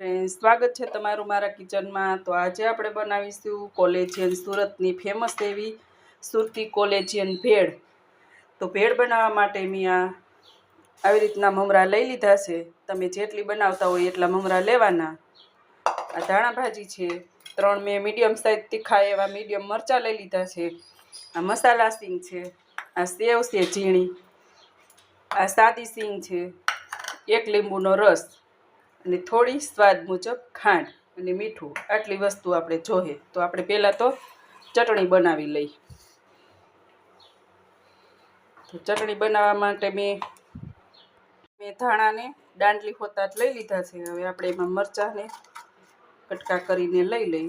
Friends સ્વાગત છે તમારું મારા કિચનમાં. તો આજે આપણે બનાવીશું કોલેજિયન સુરતની ફેમસ એવી સુરતી કોલેજિયન ભેળ. તો ભેળ બનાવવા માટે મેં આ આવી રીતના મમરા લઈ લીધા છે. તમે જેટલી બનાવતા હોય એટલા મમરા લેવાના. આ ધાણા ભાજી છે. ત્રણ મેં મીડિયમ સાઇઝ તીખા એવા મીડિયમ મરચાં લઈ લીધા છે. આ મસાલા સિંગ છે. આ સેવ છે ઝીણી. આ સાદી સિંગ છે. એક લીંબુનો રસ. અને થોડી સ્વાદ મુજબ ખાંડ અને મીઠું આટલી વસ્તુ આપણે જોઈએ. તો આપણે પહેલાં તો ચટણી બનાવી લઈ. તો ચટણી બનાવવા માટે મેં મેં ધાણાને દાંડલી હોતા જ લઈ લીધા છે. હવે આપણે એમાં મરચાંને કટકા કરીને લઈ લઈ.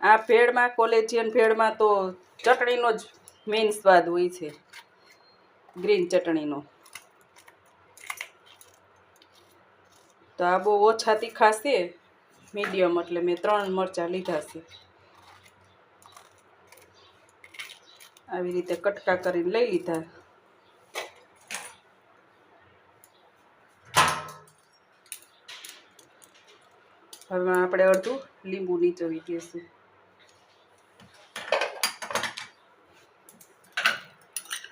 આ ભેળમાં, કોલેજિયન ભેળમાં તો ચટણીનો જ મેઇન સ્વાદ હોય છે. ગ્રીન ચટણીનો. તો આ બહુ ઓછા તીખા છે મીડિયમ એટલે મેં ત્રણ મરચાં લીધા છે. આવી રીતે કટકા કરીને લઈ લીધા. હવે આપણે અડધું લીંબુ નીચોવી દઈશું.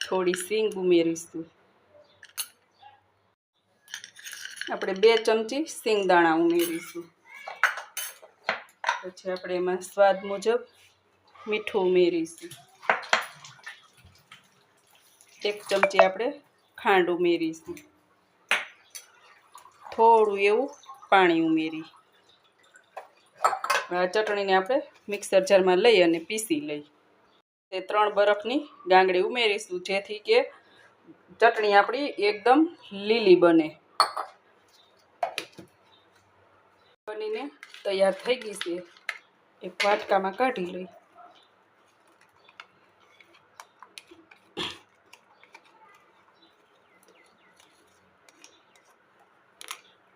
થોડી સીંગ ઉમેરીશું. આપણે બે ચમચી સિંગદાણા ઉમેરીશું. પછી આપણે એમાં સ્વાદ મુજબ મીઠું ઉમેરીશું. એક ચમચી આપણે ખાંડ ઉમેરીશું. થોડું એવું પાણી ઉમેરી. આ ચટણીને આપણે મિક્સર જારમાં લઈ અને પીસી લઈ. તે ત્રણ બરફની ગાંગડી ઉમેરીશું જેથી કે ચટણી આપણી એકદમ લીલી બને. બનીને તૈયાર થઈ ગઈ છે. એક વાટકામાં કાઢી લઈ.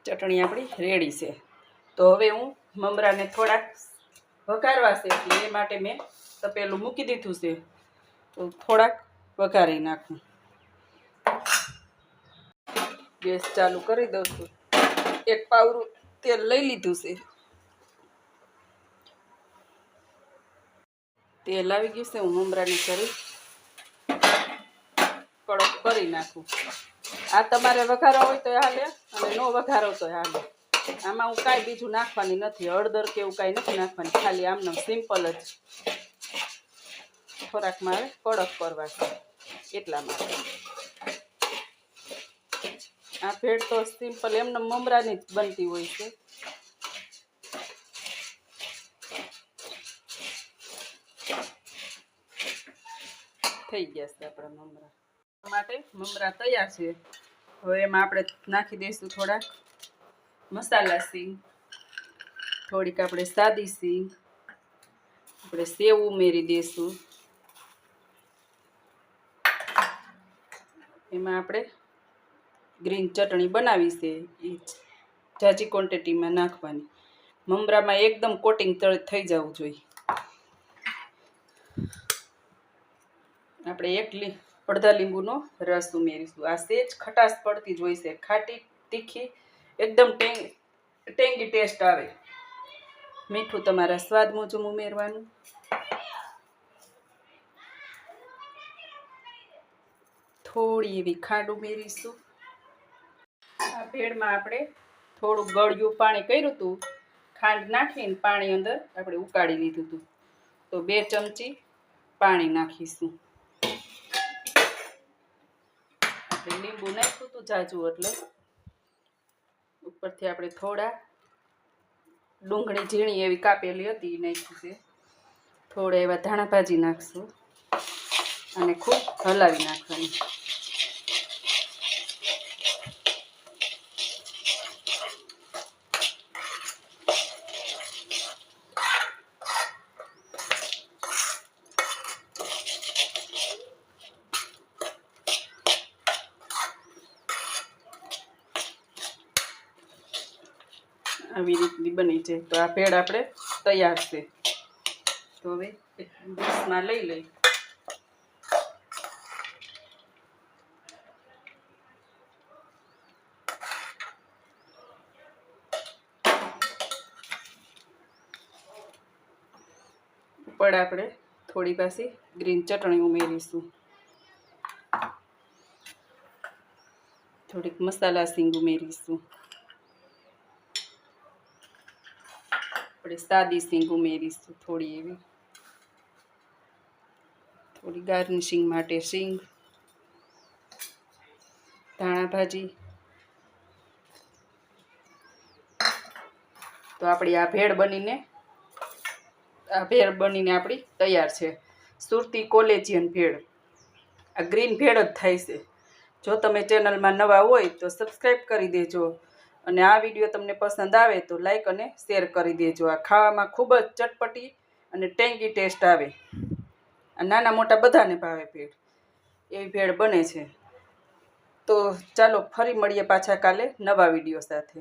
ચટણી આપણી રેડી છે. તો હવે હું મમરાને થોડાક વઘારવા છે એ માટે મેં તપેલું મૂકી દીધું છે. તો થોડાક વઘારી નાખું. ગેસ ચાલુ કરી દઉં છું. એક પાવરું તેલ લઈ લીધું છે. તેલ આવી ગયું છે, હું મમરાની કરી કડક કરી નાખું. આ તમારે વઘારો હોય તો હાલે અને નો વઘારો તો હાલે. આમાં હું કાંઈ બીજું નાખવાની નથી, હળદર કે એવું કાંઈ નથી નાખવાની, ખાલી આમને સિમ્પલ જ ખોરાક મારે કડક કરવા છે, એટલા માટે. આ ભેળ તો સિમ્પલ, એમને મમરાની જ બનતી હોય છે. થઈ ગયા છે આપણા મમરા. માટે મમરા તૈયાર છે. હવે એમાં આપણે નાખી દઈશું થોડાક મસાલા સિંગ, થોડીક આપણે સાદી સિંગ, આપણે સેવ ઉમેરી દઈશું. એમાં આપણે ગ્રીન ચટણી બનાવી છે, એ જાજી ક્વોન્ટિટીમાં નાખવાની. મમરામાં એકદમ કોટિંગ થઈ જવું જોઈએ. આપણે એક અડધા લીંબુનો રસ ઉમેરીશું. આ સેજ ખટાશ પડતી જ હોય છે, ખાટી, તીખી, એકદમ ટેંગ ટેંગી ટેસ્ટ આવે. મીઠું તમારા સ્વાદ મુજબ ઉમેરવાનું. થોડી એવી ખાંડ ઉમેરીશું. આ ભેળમાં આપણે થોડું ગળ્યું પાણી કર્યું હતું. ખાંડ નાખીને પાણી અંદર આપણે ઉકાળી લીધું હતું. તો બે ચમચી પાણી નાખીશું. આપણે લીંબુ નાખ્યું હતું જાજુ એટલે. ઉપરથી આપણે થોડા ડુંગળી ઝીણી એવી કાપેલી હતી એ નાખી છે. થોડા એવા ધાણા ભાજી નાખશું. અને ખૂબ હલાવી નાખવાની. આવી રીતની બની છે. તો આ ભેળ આપણે તૈયાર છે. તો હવે ડીશમાં લઈ લઈ ઉપર આપણે થોડી પાસે ગ્રીન ચટણી ઉમેરીશું. થોડીક મસાલા સિંગ ઉમેરીશું. આપણે સાદી સિંગ ઉમેરીશું થોડી એવી થોડી ગાર્નિશિંગ માટે સિંગ ધાણા ભાજી તો આપણી આ ભેળ બનીને આ ભેળ બનીને આપણી તૈયાર છે સુરતી કોલેજિયન ભેળ આ ગ્રીન ભેળ જ થાય છે જો તમે ચેનલમાં નવા હોય તો સબસ્ક્રાઈબ કરી દેજો અને આ વીડિયો તમને પસંદ આવે તો લાઈક અને શેર કરી દેજો. આ ખાવામાં ખૂબ જ ચટપટી અને ટેંગી ટેસ્ટ આવે. આ નાના મોટા બધાને ભાવે ભેળ. એવી ભેળ બને છે. તો ચાલો ફરી મળીએ પાછા કાલે નવા વીડિયો સાથે.